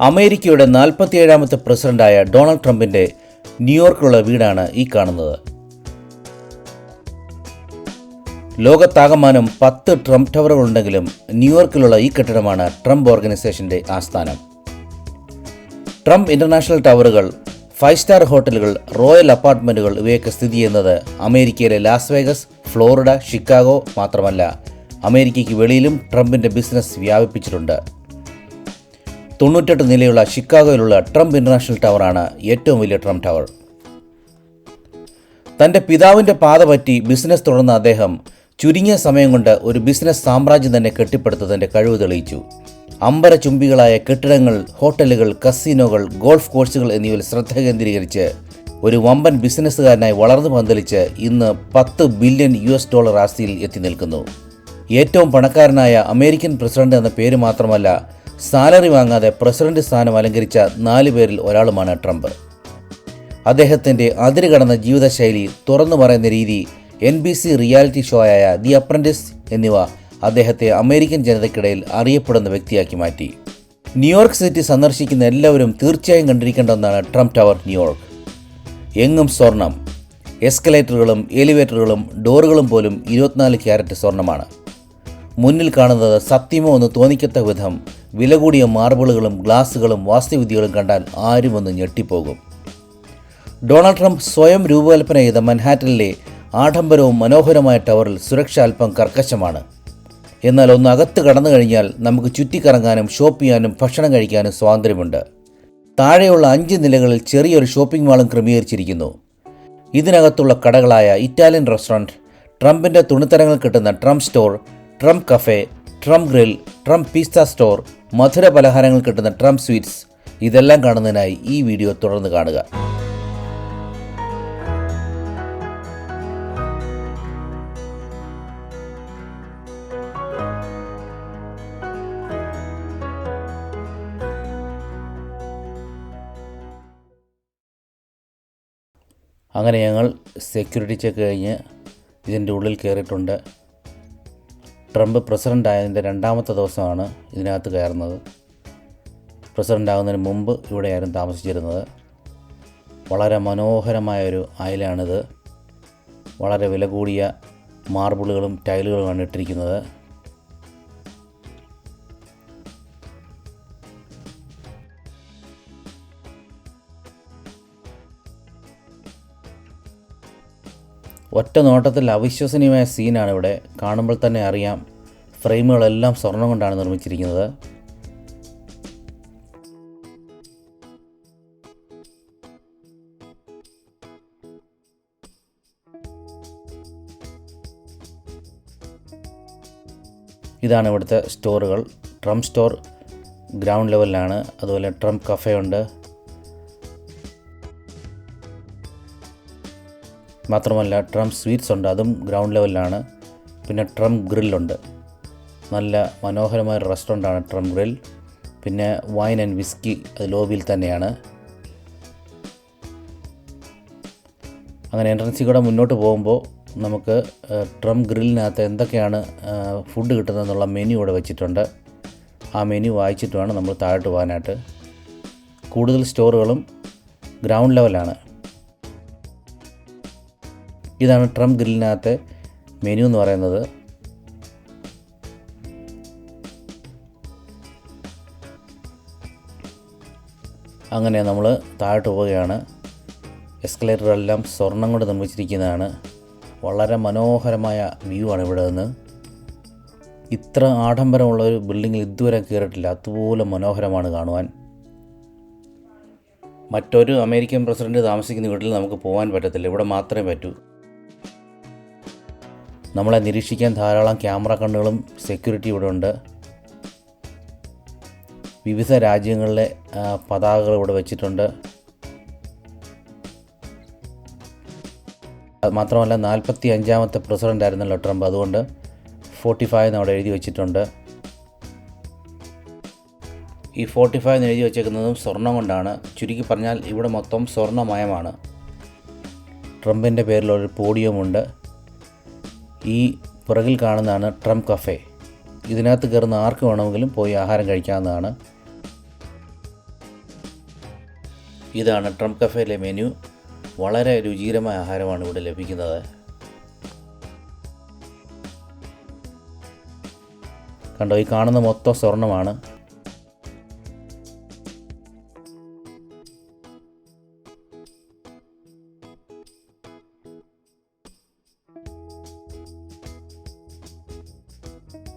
അമേരിക്കയുടെ നാൽപ്പത്തിയേഴാമത്തെ പ്രസിഡന്റായ ഡൊണാൾഡ് ട്രംപിന്റെ ന്യൂയോർക്കിലുള്ള വീടാണ് ഈ കാണുന്നത്. ലോകത്താകമാനം പത്ത് ട്രംപ് ടവറുകൾ ഉണ്ടെങ്കിലും ന്യൂയോർക്കിലുള്ള ഈ കെട്ടിടമാണ് ട്രംപ് ഓർഗനൈസേഷന്റെ ആസ്ഥാനം. ട്രംപ് ഇന്റർനാഷണൽ ടവറുകൾ ഫൈവ് സ്റ്റാർ ഹോട്ടലുകൾ റോയൽ അപ്പാർട്ട്മെന്റുകൾ ഇവയൊക്കെ സ്ഥിതി ചെയ്യുന്നത് അമേരിക്കയിലെ ലാസ് വേഗസ് ഫ്ലോറിഡ ഷിക്കാഗോ മാത്രമല്ല. അമേരിക്കയ്ക്ക് വെളിയിലും ട്രംപിന്റെ ബിസിനസ് വ്യാപിപ്പിച്ചിട്ടുണ്ട്. തൊണ്ണൂറ്റെട്ട് നിലയുള്ള ഷിക്കാഗോയിലുള്ള ട്രംപ് ഇന്റർനാഷണൽ ടവറാണ് ഏറ്റവും വലിയ ട്രംപ് ടവർ. തന്റെ പിതാവിന്റെ പാത പറ്റി ബിസിനസ് തുടർന്ന അദ്ദേഹം ചുരുങ്ങിയ സമയം കൊണ്ട് ഒരു ബിസിനസ് സാമ്രാജ്യം തന്നെ കെട്ടിപ്പടുത്തതിന്റെ കഴിവ് തെളിയിച്ചു. അമ്പര ചുംബികളായ കെട്ടിടങ്ങൾ ഹോട്ടലുകൾ കസീനോകൾ ഗോൾഫ് കോഴ്സുകൾ എന്നിവയിൽ ശ്രദ്ധ കേന്ദ്രീകരിച്ച് ഒരു വമ്പൻ ബിസിനസ്സുകാരനായി വളർന്നു പന്തലിച്ച് ഇന്ന് പത്ത് ബില്യൺ യു എസ് ഡോളർ ആസ്തിയിൽ എത്തി നിൽക്കുന്നു. ഏറ്റവും പണക്കാരനായ അമേരിക്കൻ പ്രസിഡന്റ് എന്ന പേര് മാത്രമല്ല സാലറി വാങ്ങാതെ പ്രസിഡന്റ് സ്ഥാനം അലങ്കരിച്ച നാലു പേരിൽ ഒരാളുമാണ് ട്രംപ്. അദ്ദേഹത്തിന്റെ അതിരുകടന്ന ജീവിതശൈലി തുറന്നു പറയുന്ന രീതി N B C reality show ആയ ദി അപ്രന്റിസ് എന്നിവ അദ്ദേഹത്തെ അമേരിക്കൻ ജനതയ്ക്കിടയിൽ അറിയപ്പെടുന്ന വ്യക്തിയാക്കി മാറ്റി. ന്യൂയോർക്ക് സിറ്റി സന്ദർശിക്കുന്ന എല്ലാവരും തീർച്ചയായും കണ്ടിരിക്കേണ്ട ഒന്നാണ് ട്രംപ് ടവർ ന്യൂയോർക്ക്. എങ്ങും സ്വർണം. എസ്കലേറ്ററുകളും എലിവേറ്ററുകളും ഡോറുകളും പോലും ഇരുപത്തിനാല് ക്യാരറ്റ് സ്വർണമാണ് മുന്നിൽ കാണുന്നത് സത്യമോ എന്ന് തോന്നിക്കത്ത വിധം വില കൂടിയ മാർബിളുകളും ഗ്ലാസുകളും വാസ്തുവിദ്യകളും കണ്ടാൽ ആരും ഒന്ന് ഞെട്ടിപ്പോകും. ഡൊണാൾഡ് ട്രംപ് സ്വയം രൂപകൽപ്പന ചെയ്ത മൻഹാറ്റനിലെ ആഡംബരവും മനോഹരമായ ടവറിൽ സുരക്ഷ അല്പം കർക്കശമാണ്. എന്നാൽ ഒന്ന് അകത്ത് കടന്നു കഴിഞ്ഞാൽ നമുക്ക് ചുറ്റിക്കറങ്ങാനും ഷോപ്പ് ചെയ്യാനും ഭക്ഷണം കഴിക്കാനും സ്വാതന്ത്ര്യമുണ്ട്. താഴെയുള്ള അഞ്ച് നിലകളിൽ ചെറിയൊരു ഷോപ്പിംഗ് മാളും ക്രമീകരിച്ചിരിക്കുന്നു. ഇതിനകത്തുള്ള കടകളായ ഇറ്റാലിയൻ റെസ്റ്റോറന്റ് ട്രംപിന്റെ തുണിത്തരങ്ങൾ കിട്ടുന്ന Trump store Trump cafe Trump grill Trump പിസ്ത സ്റ്റോർ മധുര പലഹാരങ്ങൾ കിട്ടുന്ന ട്രംപ് സ്വീറ്റ്സ്. ഇതെല്ലാം കാണുന്നതിനായി ഈ വീഡിയോ തുടർന്ന് കാണുക. അങ്ങനെ ഞങ്ങൾ സെക്യൂരിറ്റി ചെക്ക് കഴിഞ്ഞ് ഇതിന്റെ ഉള്ളിൽ കയറിയിട്ടുണ്ട്. ട്രംപ് പ്രസിഡന്റ് ആയതിന്റെ രണ്ടാമത്തെ ദിവസമാണ് ഇതിനകത്ത് കയറുന്നത്. പ്രസിഡന്റ് ആകുന്നതിന് മുമ്പ് ഇവിടെയായിരുന്നു താമസിച്ചിരുന്നത്. വളരെ മനോഹരമായ ഒരു അയലാണിത്. വളരെ വില കൂടിയ മാർബിളുകളും ടൈലുകളുമാണ് ഇട്ടിരിക്കുന്നത്. ഒറ്റ നോട്ടത്തിൽ അവിശ്വസനീയമായ സീനാണ് ഇവിടെ കാണുമ്പോൾ തന്നെ അറിയാം. ഫ്രെയിമുകളെല്ലാം സ്വർണം കൊണ്ടാണ് നിർമ്മിച്ചിരിക്കുന്നത്. ഇതാണ് ഇവിടുത്തെ സ്റ്റോറുകൾ. ട്രംപ് സ്റ്റോർ ഗ്രൗണ്ട് ലെവലിലാണ്. അതുപോലെ ട്രംപ് കഫേ ഉണ്ട്. മാത്രമല്ല ട്രംപ് സ്വീറ്റ്സ് ഉണ്ട് അതും ഗ്രൗണ്ട് ലെവലിലാണ്. പിന്നെ ട്രംപ് ഗ്രില്ലുണ്ട് നല്ല മനോഹരമായ റെസ്റ്റോറന്റാണ് ട്രംപ് ഗ്രിൽ. പിന്നെ വൈൻ ആൻഡ് വിസ്കി അത് ലോബിയിൽ തന്നെയാണ്. അങ്ങനെ എൻട്രൻസിൽ കൂടെ മുന്നോട്ട് പോകുമ്പോൾ നമുക്ക് ട്രം ഗ്രില്ലിനകത്ത് എന്തൊക്കെയാണ് ഫുഡ് കിട്ടുന്നതെന്നുള്ള മെനു ഇവിടെ വെച്ചിട്ടുണ്ട്. ആ മെനു വായിച്ചിട്ട് വേണം നമ്മൾ താഴോട്ട് പോകാനായിട്ട്. കൂടുതൽ സ്റ്റോറുകളും ഗ്രൗണ്ട് ലെവലാണ് ഇതാണ് ട്രംപ് ഗ്രില്ലിനകത്തെ മെനു എന്ന് പറയുന്നത്. അങ്ങനെ നമ്മൾ താഴോട്ട് പോവുകയാണ്. എസ്കലേറ്ററെല്ലാം സ്വർണം കൊണ്ട് നിർമ്മിച്ചിരിക്കുന്നതാണ്. വളരെ മനോഹരമായ വ്യൂ ആണ് ഇവിടെ നിന്ന്. ഇത്ര ആഡംബരമുള്ള ഒരു ബിൽഡിങ്ങിൽ ഇതുവരെ കയറിയിട്ടില്ല. അതുപോലെ മനോഹരമാണ് കാണുവാൻ. മറ്റൊരു അമേരിക്കൻ പ്രസിഡന്റ് താമസിക്കുന്ന വീട്ടിൽ നമുക്ക് പോകാൻ പറ്റത്തില്ല. ഇവിടെ മാത്രമേ പറ്റൂ. നമ്മളെ നിരീക്ഷിക്കാൻ ധാരാളം ക്യാമറ കണ്ണുകളും സെക്യൂരിറ്റി ഇവിടെ ഉണ്ട്. വിവിധ രാജ്യങ്ങളിലെ പതാകകൾ ഇവിടെ വെച്ചിട്ടുണ്ട്. മാത്രമല്ല നാൽപ്പത്തി അഞ്ചാമത്തെ പ്രസിഡന്റ് ആയിരുന്നല്ലോ ട്രംപ്. അതുകൊണ്ട് ഫോർട്ടി ഫൈവ് എന്ന് അവിടെ എഴുതി വെച്ചിട്ടുണ്ട്. ഈ ഫോർട്ടി ഫൈവ് എന്ന് എഴുതി വെച്ചേക്കുന്നതും സ്വർണം കൊണ്ടാണ്. ചുരുക്കി പറഞ്ഞാൽ ഇവിടെ മൊത്തം സ്വർണമയമാണ്. ട്രംപിന്റെ പേരിലൊരു പോഡിയമുണ്ട്. ഈ പുറകിൽ കാണുന്നതാണ് ട്രം കഫേ. ഇതിനകത്ത് കയറുന്ന ആർക്ക് വേണമെങ്കിലും പോയി ആഹാരം കഴിക്കാവുന്നതാണ്. ഇതാണ് ട്രം കഫേയിലെ മെനു. വളരെ രുചികരമായ ആഹാരമാണ് ഇവിടെ ലഭിക്കുന്നത്. കണ്ടോ ഈ കാണുന്ന മൊത്തം സ്വർണമാണ്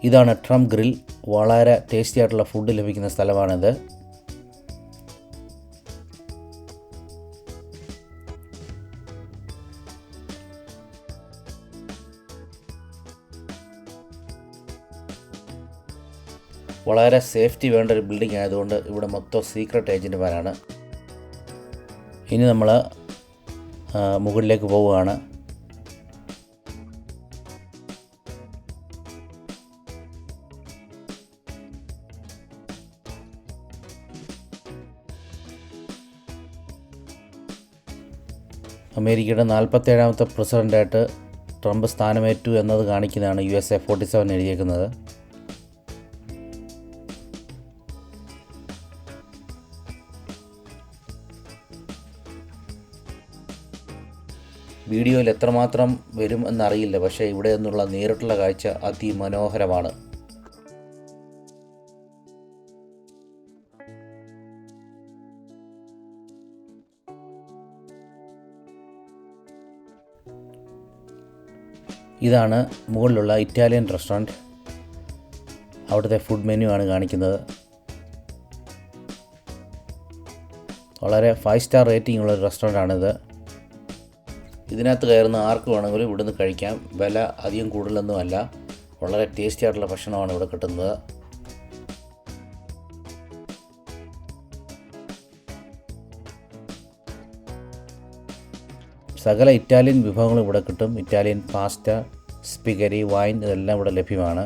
ഇതാണ് ട്രം ഗ്രിൽ. വളരെ ടേസ്റ്റി ആയിട്ടുള്ള ഫുഡ് ലഭിക്കുന്ന സ്ഥലമാണിത്. വളരെ സേഫ്റ്റി വേണ്ട ഒരു ബിൽഡിംഗ് ആയതുകൊണ്ട് ഇവിടെ മൊത്തം സീക്രട്ട് ഏജന്റുമാരാണ് ഇനി നമ്മൾ മുകളിലേക്ക് പോവുകയാണ്. അമേരിക്കയുടെ നാൽപ്പത്തേഴാമത്തെ പ്രസിഡന്റായിട്ട് ട്രംപ് സ്ഥാനമേറ്റു എന്നത് കാണിക്കുന്നതാണ് U S A forty seven എഴുതിയേക്കുന്നത്. വീഡിയോയിൽ എത്രമാത്രം വരും എന്നറിയില്ല പക്ഷേ ഇവിടെ നിന്നുള്ള നേരിട്ടുള്ള കാഴ്ച അതിമനോഹരമാണ്. ഇതാണ് മുകളിലുള്ള ഇറ്റാലിയൻ റെസ്റ്റോറന്റ്. അവിടുത്തെ ഫുഡ് മെനു ആണ് കാണിക്കുന്നത്. വളരെ ഫൈവ് സ്റ്റാർ റേറ്റിംഗ് ഉള്ള റെസ്റ്റോറന്റ് ആണിത്. ഇതിനകത്ത് കയറുന്ന ആർക്ക് വേണമെങ്കിലും ഇവിടുന്ന് കഴിക്കാം. വില അധികം കൂടുതലൊന്നുമല്ല. വളരെ ടേസ്റ്റി ആയിട്ടുള്ള ഭക്ഷണമാണ് ഇവിടെ കിട്ടുന്നത്. സകല ഇറ്റാലിയൻ വിഭവങ്ങളും ഇവിടെ കിട്ടും. ഇറ്റാലിയൻ പാസ്റ്റ സ്പിഗരി വൈൻ ഇതെല്ലാം ഇവിടെ ലഭ്യമാണ്.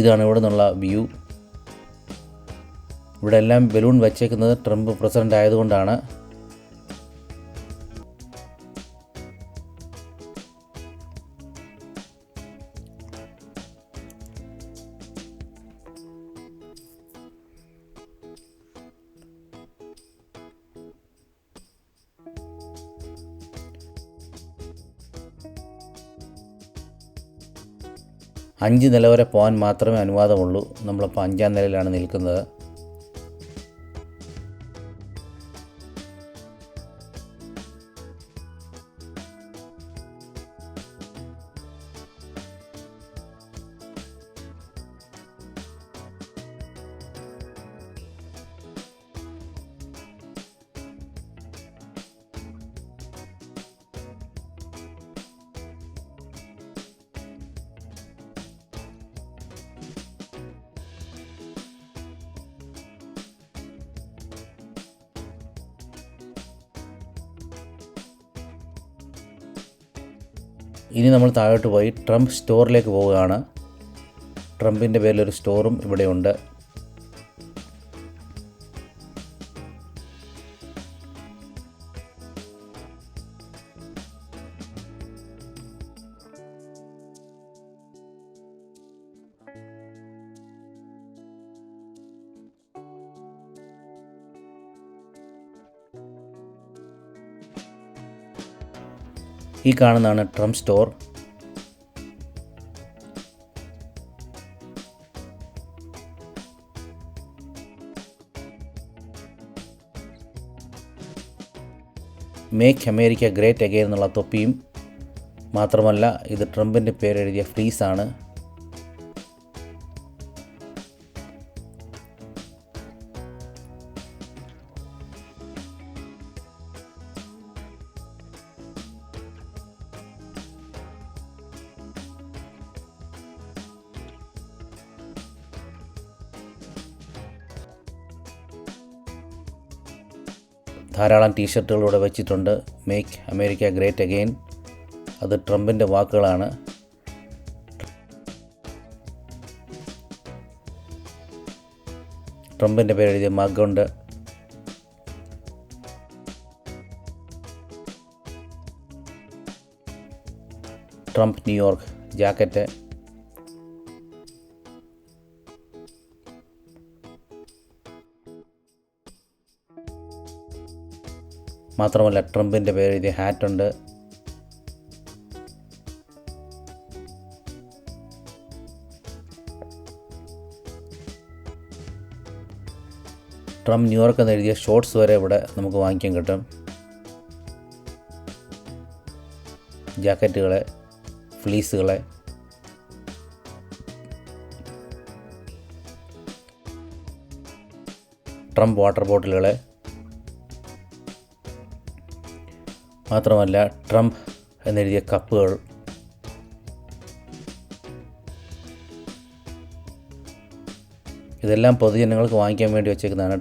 ഇതാണ് ഇവിടെ നിന്നുള്ള വ്യൂ. ഇവിടെ എല്ലാം ബലൂൺ വച്ചേക്കുന്നത് ട്രംപ് പ്രസിഡന്റ് ആയതുകൊണ്ടാണ്. അഞ്ച് നില വരെ പോകാൻ മാത്രമേ അനുവാദമുള്ളൂ. നമ്മളിപ്പോൾ അഞ്ചാം നിലയിലാണ് നിൽക്കുന്നത്. ഇനി നമ്മൾ താഴോട്ട് പോയി ട്രംപ് സ്റ്റോറിലേക്ക് പോവുകയാണ്. ട്രംപിന്റെ പേരിലൊരു സ്റ്റോറും ഇവിടെയുണ്ട്. ഈ കാണുന്നതാണ് Trump store. Make America great again എന്നുള്ള തൊപ്പിയും മാത്രമല്ല ഇത് ട്രംപിന്റെ പേരെഴുതിയ ഫ്ലീസാണ്. ധാരാളം ടീഷർട്ടുകൾ ഇവിടെ വെച്ചിട്ടുണ്ട്. മേക്ക് അമേരിക്ക ഗ്രേറ്റ് അഗെയിൻ അത് ട്രംപിന്റെ വാക്കുകളാണ്. ട്രംപിന്റെ പേരെഴുതിയ മഗുണ്ട്. Trump New York jacket. മാത്രമല്ല ട്രംപിന്റെ പേര് എഴുതിയ ഹാറ്റുണ്ട്. ട്രംപ് ന്യൂയോർക്ക് എന്ന് എഴുതിയ ഷോർട്സ് വരെ ഇവിടെ നമുക്ക് വാങ്ങിക്കാൻ കിട്ടും. ജാക്കറ്റുകളെ ഫ്ലീസുകളെ. ട്രംപ് വാട്ടർ ബോട്ടിലുകളെ. മാത്രമല്ല ട്രംപ് എന്നെഴുതിയ കപ്പുകൾ. ഇതെല്ലാം പൊതുജനങ്ങൾക്ക് വാങ്ങിക്കാൻ വേണ്ടി വെച്ചേക്കുന്നതാണ്.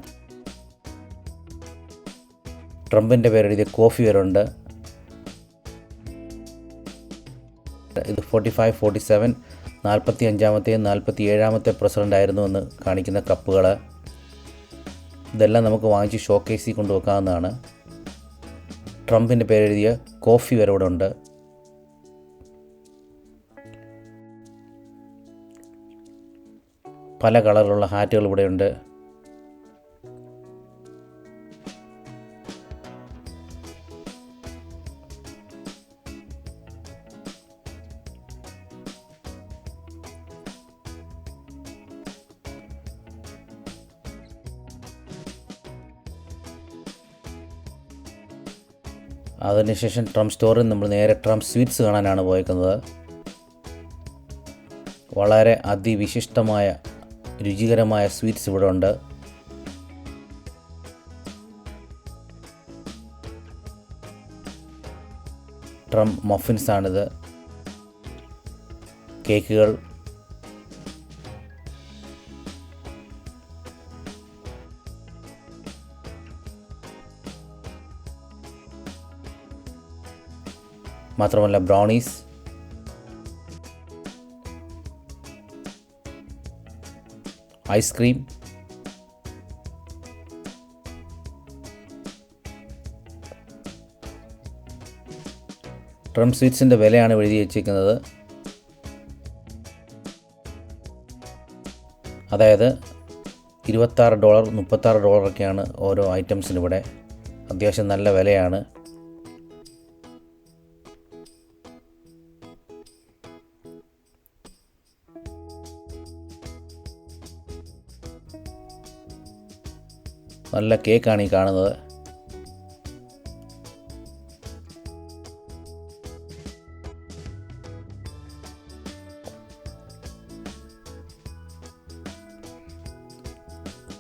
ട്രംപിന്റെ പേരെഴുതിയ കോഫി വരെ ഉണ്ട് ഇത് ഫോർട്ടി ഫൈവ് ഫോർട്ടി സെവൻ നാൽപ്പത്തി അഞ്ചാമത്തെയും നാൽപ്പത്തി ഏഴാമത്തെ എന്ന് കാണിക്കുന്ന കപ്പുകൾ ഇതെല്ലാം നമുക്ക് വാങ്ങിച്ച് ഷോക്കേസിൽ കൊണ്ടുവെക്കാവുന്നതാണ്. ട്രംപിന്റെ പേരെഴുതിയ കോഫി വരെ ഇവിടെ ഉണ്ട്. പല കളറിലുള്ള ഹാറ്റുകൾ ഇവിടെയുണ്ട് അതിനുശേഷം ട്രംപ് സ്റ്റോറിൽ നമ്മൾ നേരെ ട്രംപ് സ്വീറ്റ്സ് കാണാനാണ് പോയേക്കുന്നത്. വളരെ അതിവിശിഷ്ടമായ രുചികരമായ സ്വീറ്റ്സ് ഇവിടെ ഉണ്ട്. ട്രംപ് മഫിൻസ് ആണിത് കേക്കുകൾ മാത്രമല്ല ബ്രൗണീസ്. ഐസ്ക്രീം. ട്രം സ്വീറ്റ്സിന്റെ വിലയാണ് എഴുതി വച്ചിരിക്കുന്നത്. അതായത് ഇരുപത്താറ് ഡോളർ മുപ്പത്താറ് ഡോളറൊക്കെയാണ് ഓരോ ഐറ്റംസിനിവിടെ. അത്യാവശ്യം നല്ല വിലയാണ്. നല്ല കേക്കാണ് ഈ കാണുന്നത്.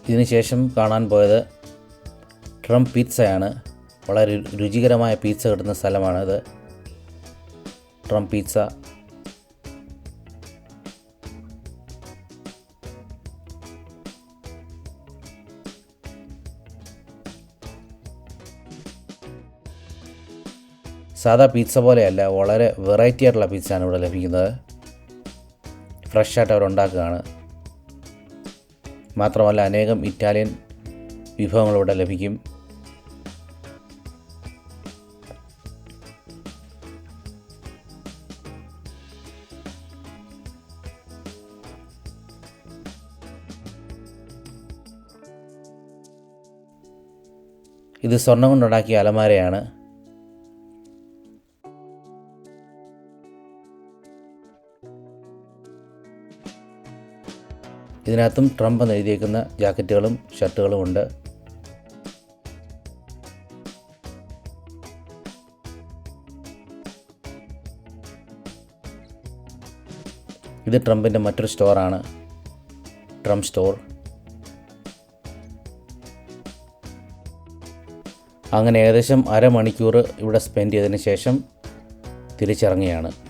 ഇതിനുശേഷം കാണാൻ പോയത് ട്രംപ് പിzzയാണ് വളരെ രുചികരമായ പിസ്സ കിട്ടുന്ന സ്ഥലമാണിത്. ട്രംപ് പിസ്സ സാധാ പിസ്സ പോലെയല്ല വളരെ വെറൈറ്റി ആയിട്ടുള്ള പിസ്സയാണ് ഇവിടെ ലഭിക്കുന്നത്. ഫ്രഷ് ആയിട്ട് അവർ ഉണ്ടാക്കുകയാണ്. മാത്രമല്ല അനേകം ഇറ്റാലിയൻ വിഭവങ്ങൾ ഇവിടെ ലഭിക്കും. ഇത് സ്വർണം കൊണ്ടുണ്ടാക്കിയ അലമാരയാണ്. ഇതിനകത്തും ട്രംപ് എന്ന് എഴുതിയേക്കുന്ന ജാക്കറ്റുകളും ഷർട്ടുകളും ഉണ്ട്. ഇത് ട്രംപിന്റെ മറ്റൊരു സ്റ്റോറാണ്. Trump store. അങ്ങനെ ഏകദേശം അരമണിക്കൂർ ഇവിടെ സ്പെൻഡ് ചെയ്തതിന് ശേഷം തിരിച്ചിറങ്ങിയാണ്.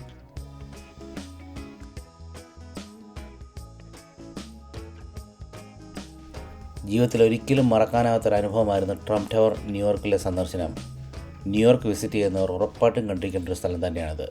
ജീവിതത്തിൽ ഒരിക്കലും മറക്കാനാവാത്തൊരു അനുഭവമായിരുന്നു ട്രംപ് ടവർ ന്യൂയോർക്കിലെ സന്ദർശനം. ന്യൂയോർക്ക് വിസിറ്റ് ചെയ്യുന്നവർ ഉറപ്പായിട്ടും കണ്ടിരിക്കേണ്ട ഒരു സ്ഥലം തന്നെയാണിത്.